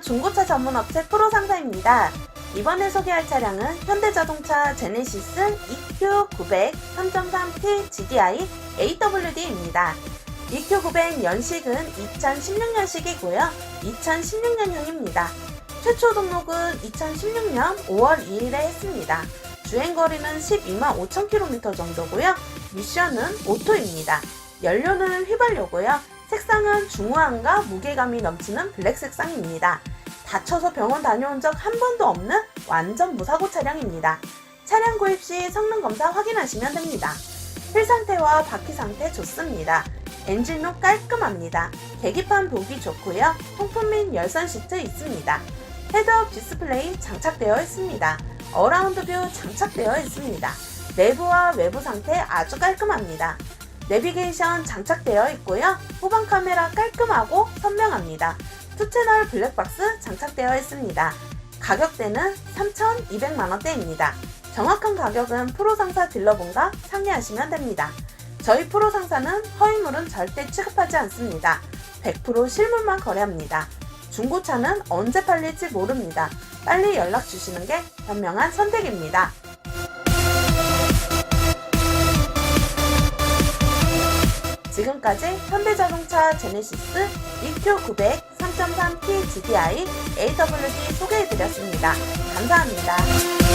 중고차 전문 업체 프로 상사입니다. 이번에 소개할 차량은 현대자동차 제네시스 EQ900 3.3T GDI AWD입니다. EQ900 연식은 2016년식이고요. 2016년형입니다. 최초 등록은 2016년 5월 2일에 했습니다. 주행거리는 12만 5천 km 정도고요. 미션은 오토입니다. 연료는 휘발유고요. 색상은 중후함과 무게감이 넘치는 블랙 색상입니다. 다쳐서 병원 다녀온 적 한 번도 없는 완전 무사고 차량입니다. 차량 구입 시 성능 검사 확인하시면 됩니다. 휠 상태와 바퀴 상태 좋습니다. 엔진룸 깔끔합니다. 계기판 보기 좋고요. 통풍 및 열선 시트 있습니다. 헤드업 디스플레이 장착되어 있습니다. 어라운드 뷰 장착되어 있습니다. 내부와 외부 상태 아주 깔끔합니다. 내비게이션 장착되어 있고요. 후방 카메라 깔끔하고 선명합니다. 투채널 블랙박스 장착되어 있습니다. 가격대는 3,200만원대입니다. 정확한 가격은 프로상사 딜러분과 상의하시면 됩니다. 저희 프로상사는 허위물은 절대 취급하지 않습니다. 100% 실물만 거래합니다. 중고차는 언제 팔릴지 모릅니다. 빨리 연락 주시는 게 현명한 선택입니다. 지금까지 현대자동차 제네시스 EQ900 3.3T GDI AWD 소개해드렸습니다. 감사합니다.